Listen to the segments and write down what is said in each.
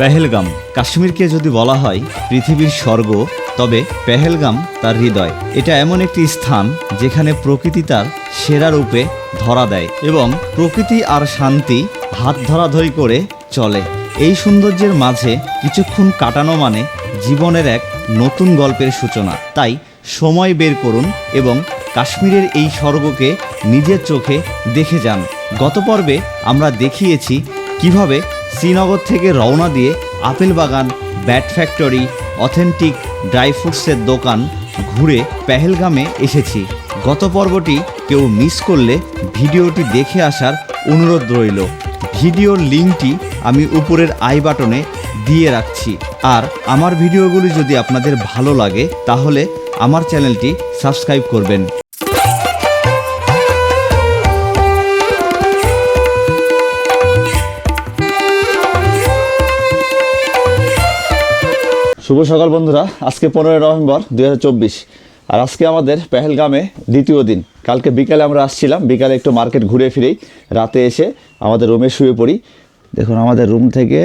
পেহেলগাম, কাশ্মীরকে যদি বলা হয় পৃথিবীর স্বর্গ, তবে পেহেলগাম তার হৃদয়। এটা এমন একটি স্থান যেখানে প্রকৃতি তার সেরা রূপে ধরা দেয় এবং প্রকৃতি আর শান্তি হাত ধরাধরি করে চলে। এই সৌন্দর্যের মাঝে কিছুক্ষণ কাটানো মানে জীবনের এক নতুন গল্পের সূচনা। তাই সময় বের করুন এবং কাশ্মীরের এই স্বর্গকে নিজের চোখে দেখে যান। গত পর্বে আমরা দেখিয়েছি কীভাবে শ্রীনগর থেকে রওনা দিয়ে আপেল বাগান, ব্যাট ফ্যাক্টরি, অথেন্টিক ড্রাই ফ্রুটসের দোকান ঘুরে পেহেলগামে এসেছি। গত পর্বটি কেউ মিস করলে ভিডিওটি দেখে আসার অনুরোধ রইল। ভিডিওর লিঙ্কটি আমি উপরের আই বাটনে দিয়ে রাখছি। আর আমার ভিডিওগুলি যদি আপনাদের ভালো লাগে, তাহলে আমার চ্যানেলটি সাবস্ক্রাইব করবেন। শুভ সকাল বন্ধুরা। আজকে পনেরোই নভেম্বর দুই হাজার চব্বিশ। আর আজকে আমাদের পেহেলগামে দ্বিতীয় দিন। কালকে বিকালে আমরা আসছিলাম। বিকালে একটু মার্কেট ঘুরে ফিরেই রাতে এসে আমাদের রুমে শুয়ে পড়ি। দেখুন, আমাদের রুম থেকে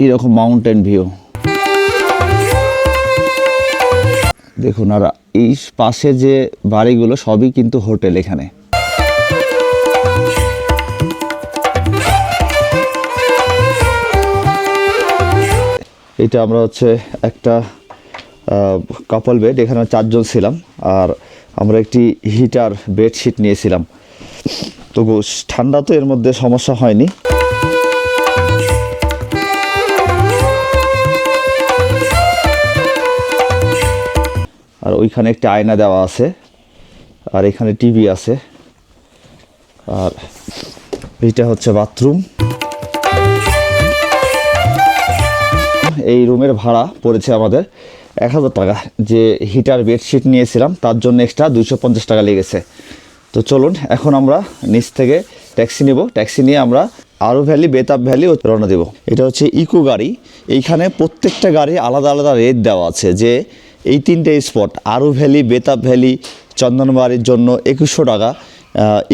এইরকম মাউন্টেন ভিউ। দেখুন, আর এই পাশে যে বাড়িগুলো, সবই কিন্তু হোটেল এখানে। এটা আমরা হচ্ছে একটা কাপল বেড এখানে চারজন ছিলাম, আর আমরা একটি হিটার বেডশিট নিয়েছিলাম। তো ঠান্ডা তো এর মধ্যে সমস্যা হয়নি। আর ওইখানে একটা আয়না দেওয়া আছে, আর এখানে টিভি আছে, আর এইটা হচ্ছে বাথরুম এই রুমের ভাড়া পড়েছে আমাদের এক হাজার টাকা। যে হিটার বেডশিট নিয়েছিলাম, তার জন্য এক্সট্রা দুইশো পঞ্চাশ টাকা লেগেছে। তো চলুন, এখন আমরা নিচ থেকে ট্যাক্সি নেব। ট্যাক্সি নিয়ে আমরা আরও ভ্যালি বেতাব ভ্যালি রওনা দেব। এটা হচ্ছে ইকো গাড়ি এইখানে প্রত্যেকটা গাড়ি আলাদা আলাদা রেট দেওয়া আছে যে এই তিনটে spot Aru valley Betaab valley চন্দনবাড়ির জন্য একুশশো টাকা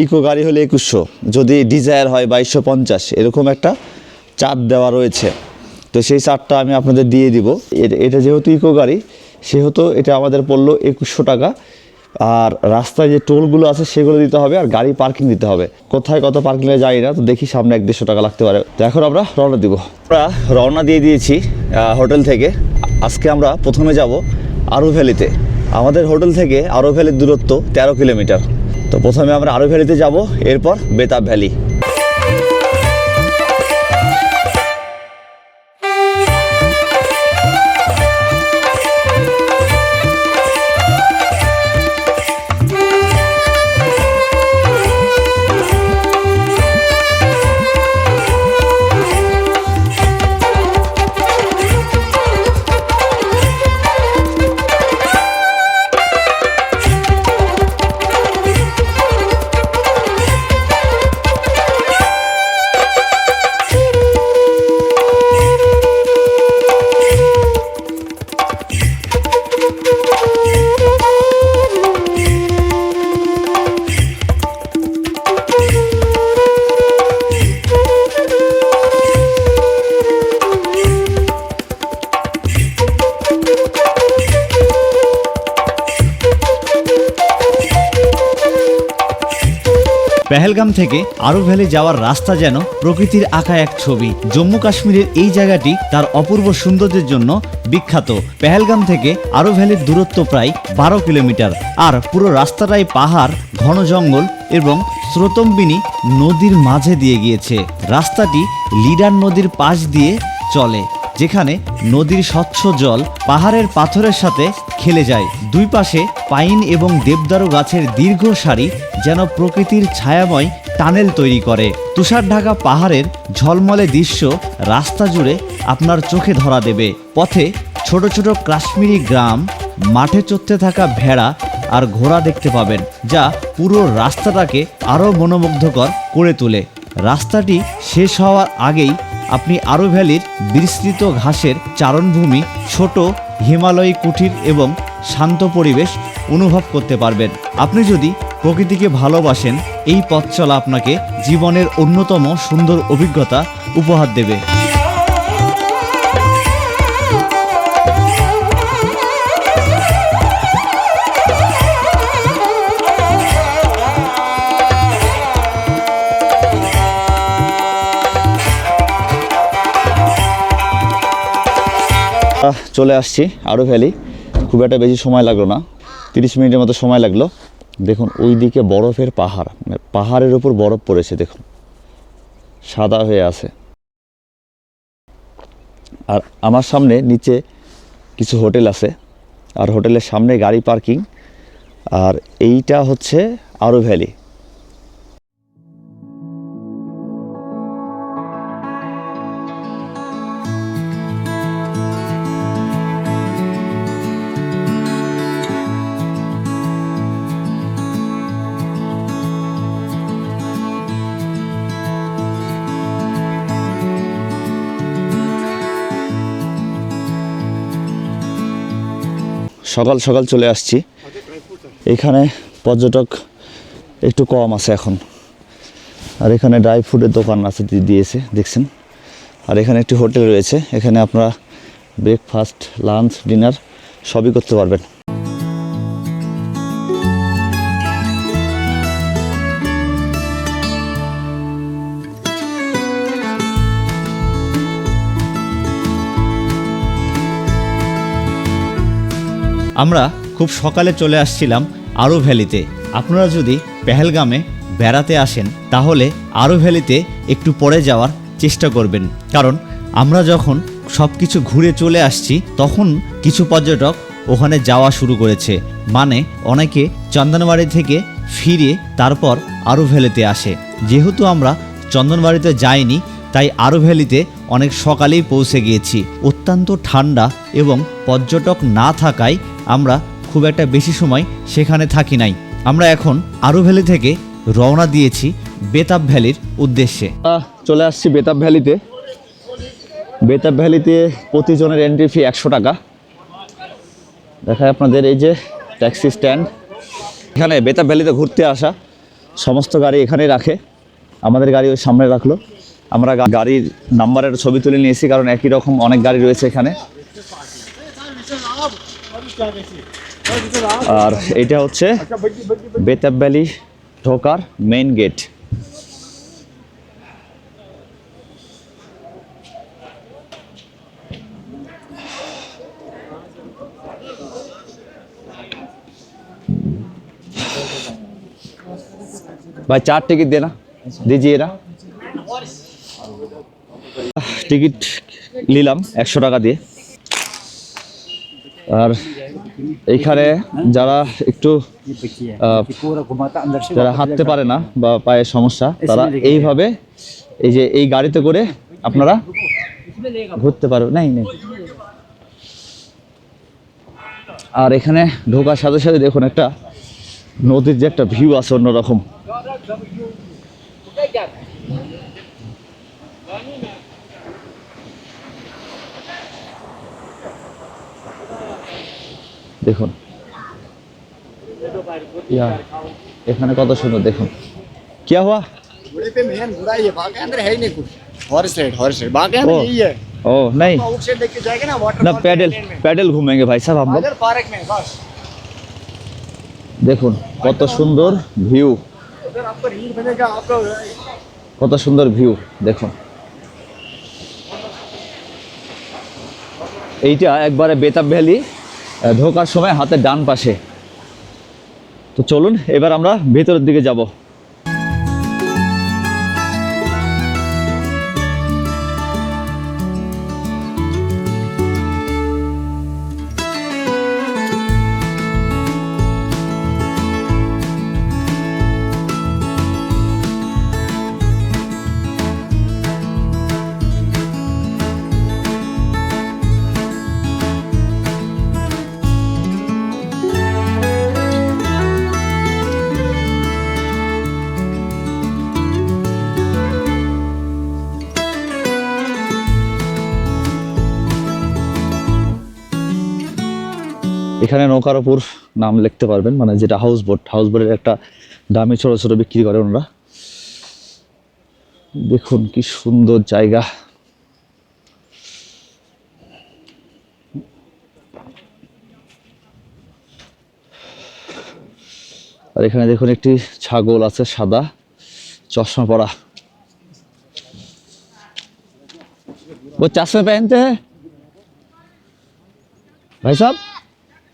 ইকো গাড়ি হলে একুশশো। যদি ডিজায়ার হয় বাইশশো পঞ্চাশ, এরকম একটা চার্ট দেওয়া রয়েছে। তো সেই চারটা আমি আপনাদের দিয়ে দিব। এটা যেহেতু ইকো গাড়ি, সেহেতু এটা আমাদের পড়ল একুশশো টাকা। আর রাস্তায় যে টোলগুলো আছে, সেগুলো দিতে হবে আর গাড়ি পার্কিং দিতে হবে। কোথায় কত পার্কিংয়ে যাই না, তো দেখি সামনে এক দেড়শো টাকা লাগতে পারে। তো এখন আমরা রওনা দিব। আমরা রওনা দিয়ে দিয়েছি হোটেল থেকে। আজকে আমরা প্রথমে যাব আরু ভ্যালিতে। আমাদের হোটেল থেকে আরও ভ্যালির দূরত্ব তেরো কিলোমিটার। তো প্রথমে আমরা আরও ভ্যালিতে যাব, এরপর বেতাব ভ্যালি। পেহেলগাম থেকে আরও ভ্যালি যাওয়ার রাস্তা যেন প্রকৃতির আঁকা এক ছবি। জম্মু কাশ্মীরের এই জায়গাটি তার অপূর্ব সৌন্দর্যের জন্য বিখ্যাত। পেহেলগাম থেকে আরও ভ্যালির দূরত্ব প্রায় বারো কিলোমিটার। আর পুরো রাস্তাটাই পাহাড়, ঘন জঙ্গল এবং স্রোতম্বিনী নদীর মাঝে দিয়ে গিয়েছে। রাস্তাটি লিডার নদীর পাশ দিয়ে চলে। যেখানে নদীর স্বচ্ছ জল পাহাড়ের পাথরের সাথে খেলে যায়। দুই পাশে পাইন এবং দেবদারু গাছের দীর্ঘ সারি যেন প্রকৃতির ছায়াময় টানেল তৈরি করে। তুষার ঢাকা পাহাড়ের ঝলমলে দৃশ্য রাস্তা জুড়ে আপনার চোখে ধরা দেবে। পথে ছোট ছোট কাশ্মীরি গ্রাম, মাঠে চড়তে থাকা ভেড়া আর ঘোড়া দেখতে পাবেন, যা পুরো রাস্তাটাকে আরও মনোমুগ্ধকর করে তোলে। রাস্তাটি শেষ হওয়ার আগেই আপনি আরও ভ্যালির বিস্তৃত ঘাসের চারণভূমি, ছোট হিমালয়ী কুঠির এবং শান্ত পরিবেশ অনুভব করতে পারবেন। আপনি যদি প্রকৃতিকে ভালোবাসেন, এই পথ চলা আপনাকে জীবনের অন্যতম সুন্দর অভিজ্ঞতা উপহার দেবে। চলে আসছি আরও ভ্যালি। খুব একটা বেশি সময় লাগল না। তিরিশ মিনিটের মতো সময় লাগল। দেখুন ওই দিকে বরফের পাহাড়। মানে পাহাড়ের উপর বরফ পড়েছে, দেখুন। সাদা হয়ে আছে। আর আমার সামনে নিচে কিছু হোটেল আছে। আর হোটেলের সামনে গাড়ি পার্কিং। আর এইটা হচ্ছে আরও ভ্যালি। সকাল সকাল চলে আসছি। এখানে পর্যটক একটু কম আছে এখন। আর এখানে ড্রাই ফ্রুটের দোকান আছে দিয়েছে, দেখছেন? আর এখানে একটি হোটেল রয়েছে। এখানে আপনারা ব্রেকফাস্ট লাঞ্চ ডিনার সবই করতে পারবেন। আমরা খুব সকালে চলে আসছিলাম আরু ভ্যালিতে। আপনারা যদি পেহেলগামে বেড়াতে আসেন, তাহলে আরও ভ্যালিতে একটু পরে যাওয়ার চেষ্টা করবেন। কারণ আমরা যখন সব কিছু ঘুরে চলে আসছি, তখন কিছু পর্যটক ওখানে যাওয়া শুরু করেছে। মানে অনেকে চন্দনবাড়ি থেকে ফিরে তারপর আরও ভ্যালিতে আসে। যেহেতু আমরা চন্দনবাড়িতে যাইনি, তাই আরও ভ্যালিতে অনেক সকালেই পৌঁছে গিয়েছি। অত্যন্ত ঠান্ডা এবং পর্যটক না থাকায় আমরা খুব একটা বেশি সময় সেখানে থাকি নাই। আমরা এখন আরও ভ্যালি থেকে রওনা দিয়েছি বেতাব ভ্যালির উদ্দেশ্যে। চলে আসছি বেতাব ভ্যালিতে। বেতাব ভ্যালিতে প্রতিজনের এন্ট্রি ফি একশো টাকা। দেখায় আপনাদের এই যে ট্যাক্সি স্ট্যান্ড এখানে বেতাব ভ্যালিতে ঘুরতে আসা সমস্ত গাড়ি এখানেই রাখে। আমাদের গাড়ি ওই সামনে রাখল। আমরা গাড়ির নাম্বারের ছবি তুলে নিয়েছি, কারণ একই রকম অনেক গাড়ি রয়েছে এখানে। আর এটা হচ্ছে বেতাব ভ্যালি ঢোকার মেইন গেট भाई चार टिकट देना दीजिए ना টিকিট নিলাম একশো টাকা দিয়ে আর এইখানে যারা একটু যারা হাঁটতে পারে না বা পায়ের সমস্যা, তারা এইভাবে এই যে এই গাড়িতে করে আপনারা ঘুরতে পারবে নাই, নেই। আর এখানে ঢোকার সাথে সাথে দেখুন একটা নদীর যে একটা ভিউ আছে অন্যরকম। দেখুন। এখানে কত সুন্দর দেখুন। কে হওয়া দেখুন কত সুন্দর ভিউ কত সুন্দর ভিউ দেখুন। এইটা একবারে বেতাব ভ্যালি। ঢোকার সময় হাতে ডান পাশে। তো চলুন এবার আমরা ভেতরের দিকে যাব। এখানে নৌকার উপর নাম লিখতে পারবেন মানে যেটা হাউস বোট হাউস বোটের একটা দামি ছোট ছোট বিক্রি করে ওনারা দেখুন কি সুন্দর জায়গা আর এখানে দেখুন একটি ছাগল আছে সাদা চশমা পরা वो चश्मे पहनते हैं भाई साहब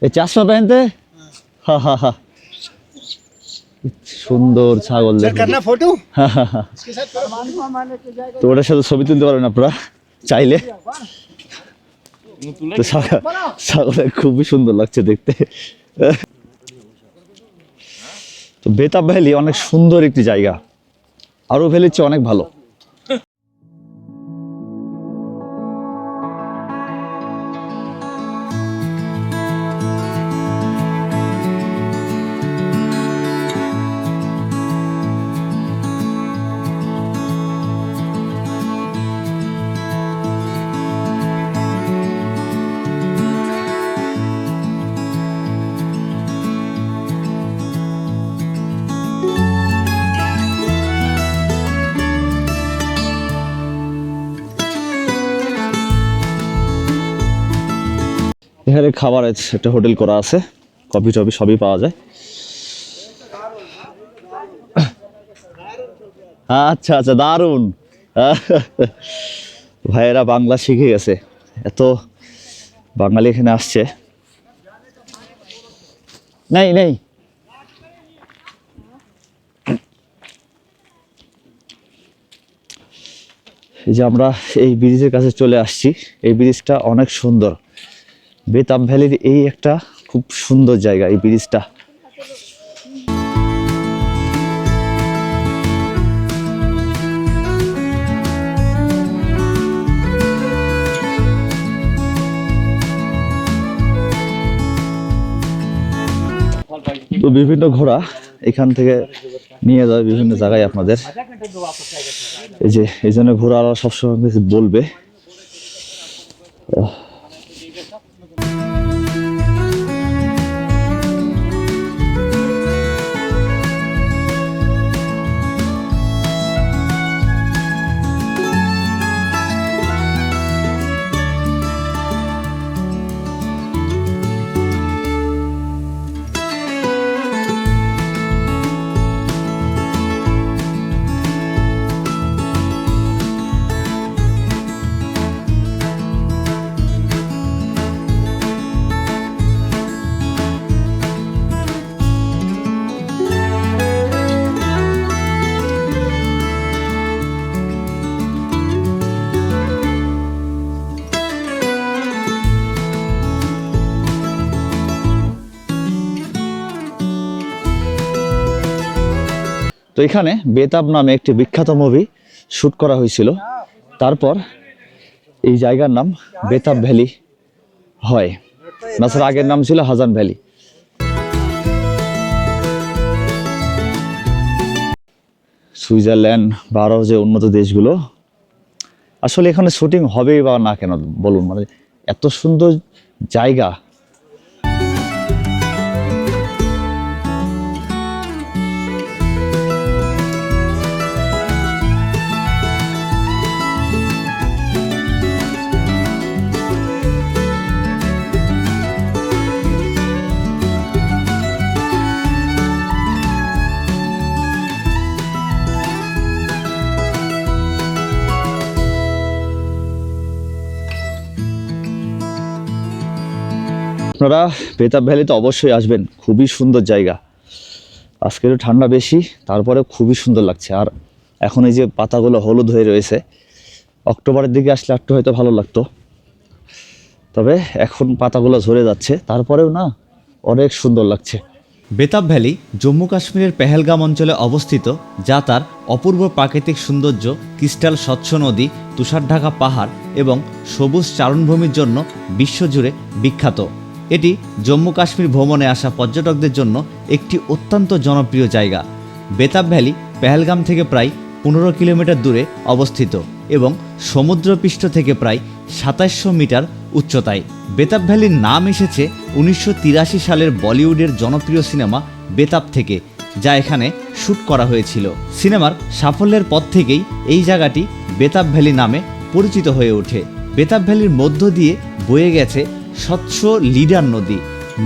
এ চারশো পেনতে হা হা হা। সুন্দর ছাগল তো ওটার সাথে ছবি তুলতে পারেন আপনারা চাইলে। ছাগল খুবই সুন্দর লাগছে দেখতে। তো বেতাব ভ্যালি অনেক সুন্দর একটি জায়গা। আরও ভ্যালির চেয়ে অনেক ভালো। এখানে খাবার একটা হোটেল করা আছে, কফি টফি সবই পাওয়া যায়। আচ্ছা আচ্ছা দারুণ। ভাইয়েরা বাংলা শিখে গেছে, এত বাঙালি এখানে আসছে। নেই নেই। এই যে আমরা এই ব্রিজের কাছে চলে আসছি, এই ব্রিজটা অনেক সুন্দর। বেতাব ভ্যালির এই একটা খুব সুন্দর জায়গা, এই ব্রিজটা। তো বিভিন্ন ঘোড়া এখান থেকে নিয়ে যাবে বিভিন্ন জায়গায় আপনাদের। এই যে, এই জন্য ঘোড়ারা সবসময় বলবে। তো এখানে বেতাব নামে একটি বিখ্যাত মুভি শুট করা হয়েছিল। তারপর এই জায়গার নাম বেতাব ভ্যালি হয়। তাছাড়া আগের নাম ছিল হাজান ভ্যালি। সুইজারল্যান্ড বা আরও যে উন্নত দেশগুলো, আসলে এখানে শুটিং হবেই বা না কেন বলুন? মানে এত সুন্দর জায়গা আপনারা বেতাব ভ্যালিতে অবশ্যই আসবেন। খুবই সুন্দর জায়গা। আজকে ঠান্ডা বেশি তারপরে খুবই সুন্দর লাগছে। আর এখন এই যে পাতাগুলো হলুদ হয়ে রয়েছে, অক্টোবরের দিকে আসলে একটু হয়তো ভালো লাগতো। তবে এখন পাতাগুলো ঝরে যাচ্ছে, তারপরেও না অনেক সুন্দর লাগছে। বেতাব ভ্যালি জম্মু কাশ্মীরের পেহেলগাম অঞ্চলে অবস্থিত, যা তার অপূর্ব প্রাকৃতিক সৌন্দর্য, ক্রিস্টাল স্বচ্ছ নদী, তুষারঢাকা পাহাড় এবং সবুজ চারণভূমির জন্য বিশ্বজুড়ে বিখ্যাত। এটি জম্মু কাশ্মীর ভ্রমণে আসা পর্যটকদের জন্য একটি অত্যন্ত জনপ্রিয় জায়গা। বেতাব ভ্যালি পেহেলগাম থেকে প্রায় পনেরো কিলোমিটার দূরে অবস্থিত এবং সমুদ্রপৃষ্ঠ থেকে প্রায় সাতাশশো মিটার উচ্চতায়। বেতাব ভ্যালির নাম এসেছে উনিশশো তিরাশি সালের বলিউডের জনপ্রিয় সিনেমা বেতাব থেকে, যা এখানে শ্যুট করা হয়েছিল। সিনেমার সাফল্যের পর থেকেই এই জায়গাটি বেতাব ভ্যালি নামে পরিচিত হয়ে ওঠে। বেতাব ভ্যালির মধ্য দিয়ে বয়ে গেছে স্বচ্ছ লিডার নদী।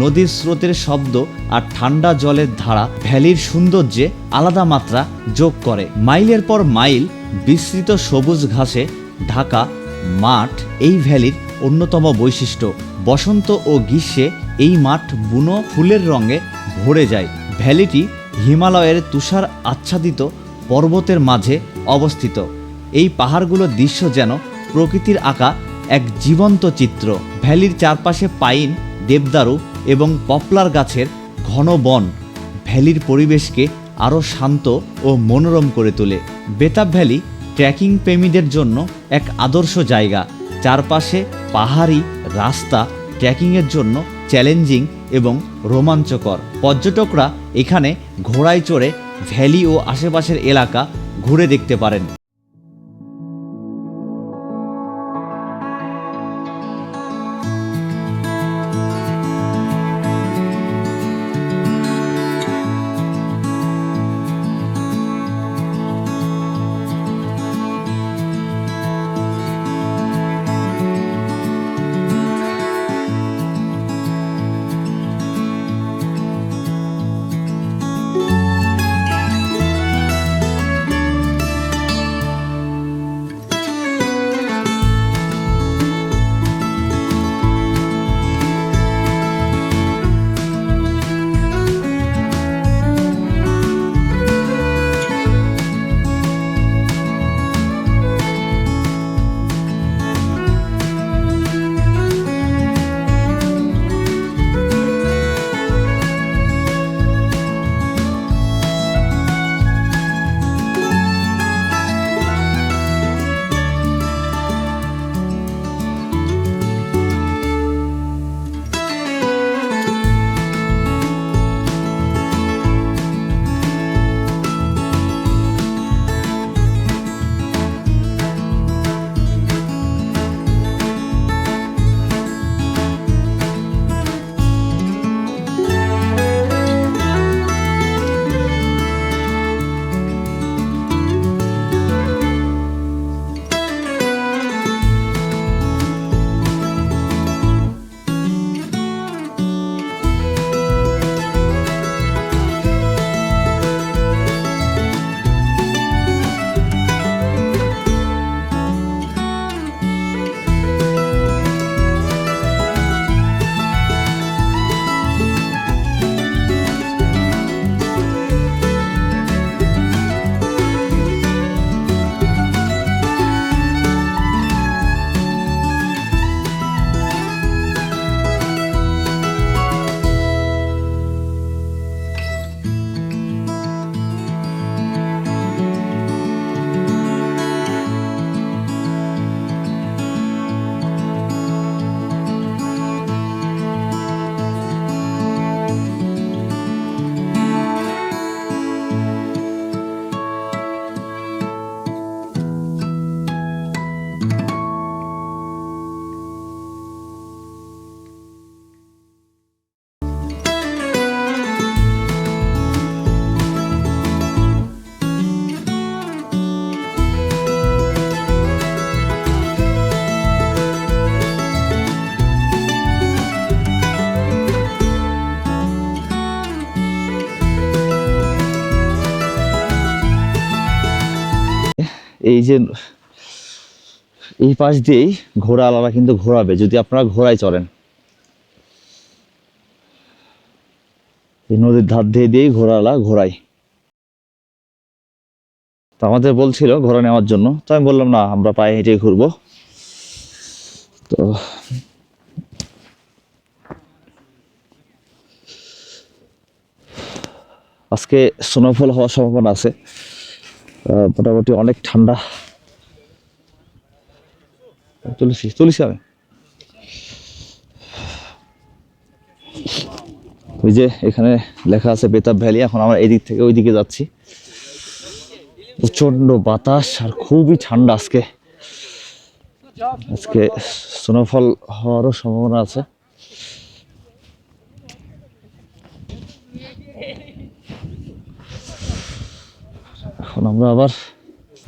নদীর স্রোতের শব্দ আর ঠান্ডা জলের ধারা ভ্যালির সৌন্দর্যে আলাদা মাত্রা যোগ করে। মাইলের পর মাইল বিস্তৃত সবুজ ঘাসে ঢাকা, মাঠ এই ভ্যালির অন্যতম বৈশিষ্ট্য। বসন্ত ও গ্রীষ্মে এই মাঠ বুনো ফুলের রঙে ভরে যায়। ভ্যালিটি হিমালয়ের তুষার আচ্ছাদিত পর্বতের মাঝে অবস্থিত। এই পাহাড়গুলোর দৃশ্য যেন প্রকৃতির আঁকা এক জীবন্ত চিত্র। ভ্যালির চারপাশে পাইন, দেবদারু এবং পপলার গাছের ঘন বন। ভ্যালির পরিবেশকে আরও শান্ত ও মনোরম করে তোলে। বেতাব ভ্যালি ট্রেকিং প্রেমীদের জন্য এক আদর্শ জায়গা। চারপাশে পাহাড়ি রাস্তা ট্রেকিংয়ের জন্য চ্যালেঞ্জিং এবং রোমাঞ্চকর। পর্যটকরা এখানে ঘোড়ায় চড়ে ভ্যালি ও আশেপাশের এলাকা ঘুরে দেখতে পারেন। এই যে এই পাশ দিয়েই ঘোড়া ঘোড়াওয়ালারা কিন্তু ঘোরাবে, যদি আপনারা ঘোড়ায় চড়েন। এই নদীর ধার দিয়ে দিয়েই ঘোড়াওয়ালা ঘোরায় তো আমাদের বলছিল ঘোড়া নেওয়ার জন্য, তো আমি বললাম, না, আমরা পায়ে হেঁটে ঘুরবো। তো আজকে স্নোফল হওয়ার সম্ভাবনা আছে। মোটামুটি অনেক ঠান্ডা। তুলেছি তুলেছি আমি। ওই যে এখানে লেখা আছে বেতাব ভ্যালি, এখন আমরা এদিক থেকে ওই দিকে যাচ্ছি। প্রচণ্ড বাতাস আর খুবই ঠান্ডা আজকে। আজকে স্নোফল হওয়ারও সম্ভাবনা আছে। এখন আমরা আবার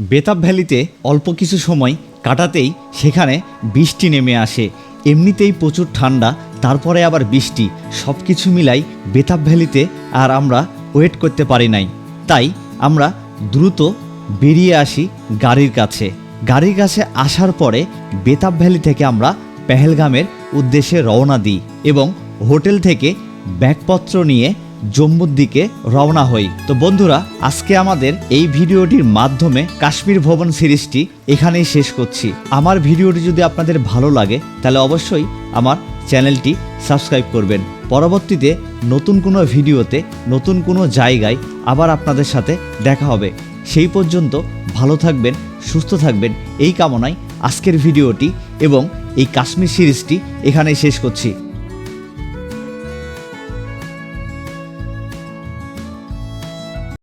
বেতাব ভ্যালিতে অল্প কিছু সময় কাটাতেই সেখানে বৃষ্টি নেমে আসে। এমনিতেই প্রচুর ঠান্ডা, তারপরে আবার বৃষ্টি। সব কিছু মিলাই বেতাব ভ্যালিতে আর আমরা ওয়েট করতে পারি নাই। তাই আমরা দ্রুত বেরিয়ে আসি গাড়ির কাছে। গাড়ির কাছে আসার পরে বেতাব ভ্যালি থেকে আমরা পেহেলগামের উদ্দেশ্যে রওনা দিই এবং হোটেল থেকে ব্যাগপত্র নিয়ে জম্মুর দিকে রওনা হই। তো বন্ধুরা, আজকে আমাদের এই ভিডিওটির মাধ্যমে কাশ্মীর ভবন সিরিজটি এখানেই শেষ করছি। আমার ভিডিওটি যদি আপনাদের ভালো লাগে, তাহলে অবশ্যই আমার চ্যানেলটি সাবস্ক্রাইব করবেন। পরবর্তীতে নতুন কোনো ভিডিওতে, নতুন কোনো জায়গায় আবার আপনাদের সাথে দেখা হবে। সেই পর্যন্ত ভালো থাকবেন, সুস্থ থাকবেন, এই কামনায় আজকের ভিডিওটি এবং এই কাশ্মীর সিরিজটি এখানেই শেষ করছি।